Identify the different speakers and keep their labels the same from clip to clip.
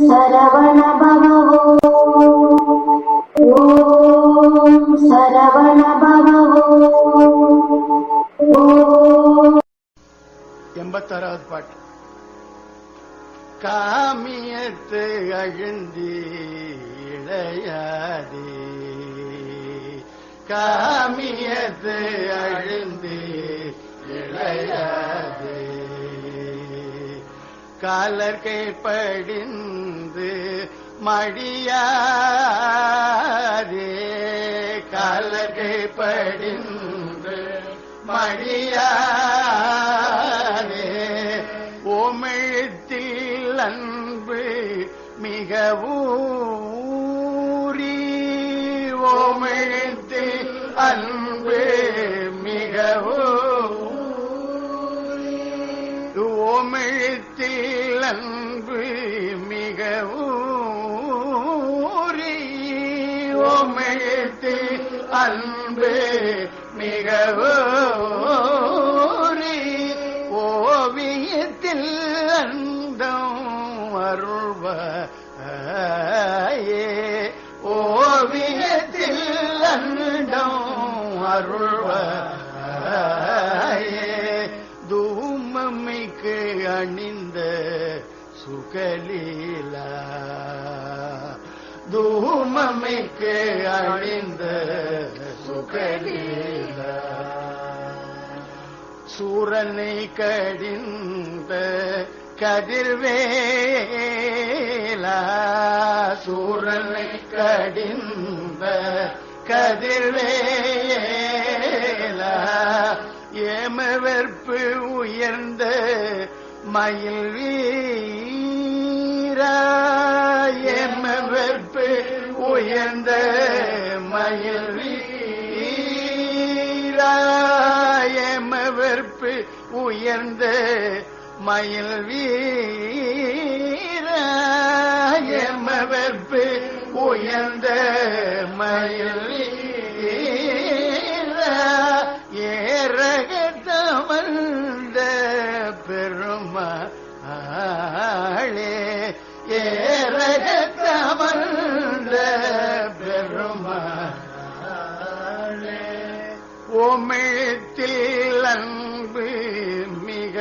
Speaker 1: சரவண பவோ ஓம் சரவண பவோ
Speaker 2: எண்பத்தாறாவது பாட்டு. காமியத்து அழுந்தி இளையாதே காமியத்து அழுந்தி இளையாதே காலர்கை படிந்து மடியாதே. காலர்கை படிந்து மடியாதே. ஓமெழுத்தில் அன்பு மிகவும் ஓமெழுத்தில் அன்பு ஓமெழுத்தில் அன்பு மிக ஊறி அன்பு மிக ஓவியத்தில் அந்தம் அருள்வ ஓவியத்தில் அந்தம் அருள்வாயே. தூமம்மைக்கு அணிந்த சுகலீலா. தூமமைக்கு அணிந்த சுகலீலா. சூரனை கடிந்த கதிர்வேலா. சூரனை கடிந்த கதிர்வேலா. ஏமவெற்பு உயர்ந்த மயில் வீரா. ஏமவெற்பு உயர்ந்த மயில் வீரா. ஏமவெற்பு உயர்ந்த மயில் வீரா. ஏமவெற்பு உயர்ந்த மயில் பெருமாளே ஏரகத்தமர்ந்த பெருமாளே ஓமிழத்தில் அன்பு மிக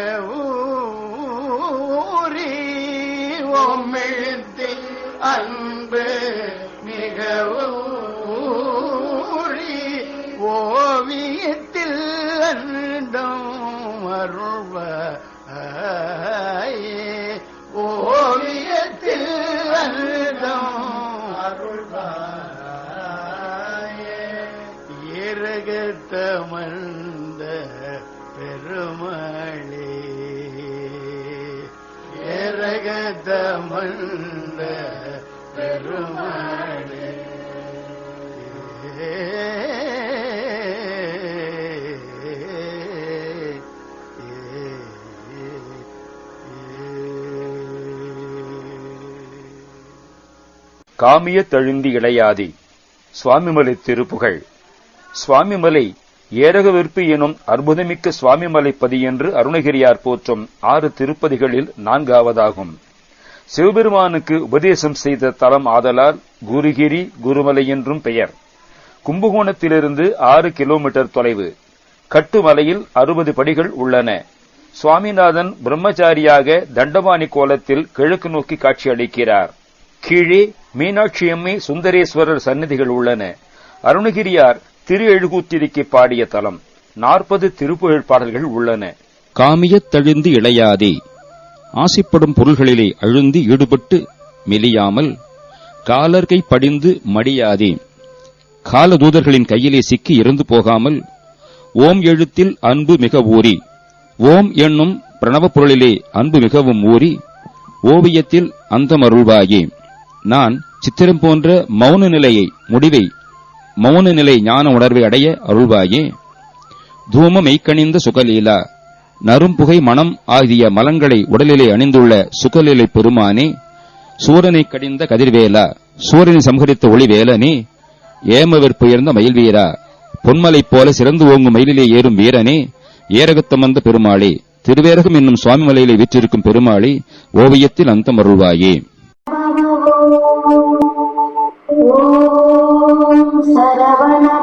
Speaker 2: ஊறி ஓமிழத்தில் அன்பு மிக ஓ ஓவியத்தில் அந்தம் அருள்வாயே. ஏரகத்தமர்ந்த பெருமாளே. ஏரகத்தமர்ந்த பெருமாளே.
Speaker 3: காமிய தழுந்தி இளையாதி. சுவாமிமலை திருப்புகழ். சுவாமிமலை ஏரகவிற்பு எனும் அற்புதமிக்க சுவாமிமலை பதி என்று அருணகிரியார் போற்றும் ஆறு திருப்பதிகளில் நான்காவதாகும். சிவபெருமானுக்கு உபதேசம் செய்த தலம் ஆதலால் குருகிரி குருமலை என்றும் பெயர். கும்பகோணத்திலிருந்து ஆறு கிலோமீட்டர் தொலைவு. கட்டுமலையில் அறுபது படிகள் உள்ளன. சுவாமிநாதன் பிரம்மச்சாரியாக தண்டபாணி கோலத்தில் கிழக்கு நோக்கி காட்சியளிக்கிறார். கீழே மீனாட்சியம்மை சுந்தரேஸ்வரர் சன்னதிகள் உள்ளன. அருணகிரியார் திரு எழுகூத்திரிக்கு பாடிய தலம். நாற்பது திருப்புகழ் பாடல்கள் உள்ளன.
Speaker 4: காமியத் தழுந்து இளையாதே. ஆசைப்படும் பொருள்களிலே அழுந்து ஈடுபட்டு மெலியாமல் காலர்கை படிந்து மடியாதே. காலதூதர்களின் கையிலே சிக்கி இறந்து போகாமல் ஓம் எழுத்தில் அன்பு மிக ஊறி. ஓம் என்னும் பிரணவப் பொருளிலே அன்பு மிகவும் ஊறி. ஓவியத்தில் அந்தமருள்வாயே. நான் சித்திரம் போன்ற மௌன நிலையை முடிவை மௌன நிலை ஞான உணர்வை அடைய அருள்வாயே. தூம மெய்க்கணிந்த சுகலீலா நறும்புகை மனம் ஆகிய மலங்களை உடலிலே அணிந்துள்ள சுகலீலை பெருமானே சூரனை கடிந்த கதிர்வேலா சூரியனை சம்ஹரித்த ஒளிவேலனே மயில் மயில்வீரா பொன்மலைப் போல சிறந்து ஓங்கும் மயிலிலே ஏறும் வீரனே ஏரகத்தமர்ந்த பெருமாளே திருவேரகம் என்னும் சுவாமி மலையிலே வீற்றிருக்கும் பெருமாளே ஓவியத்தில் அந்தம்
Speaker 1: saravana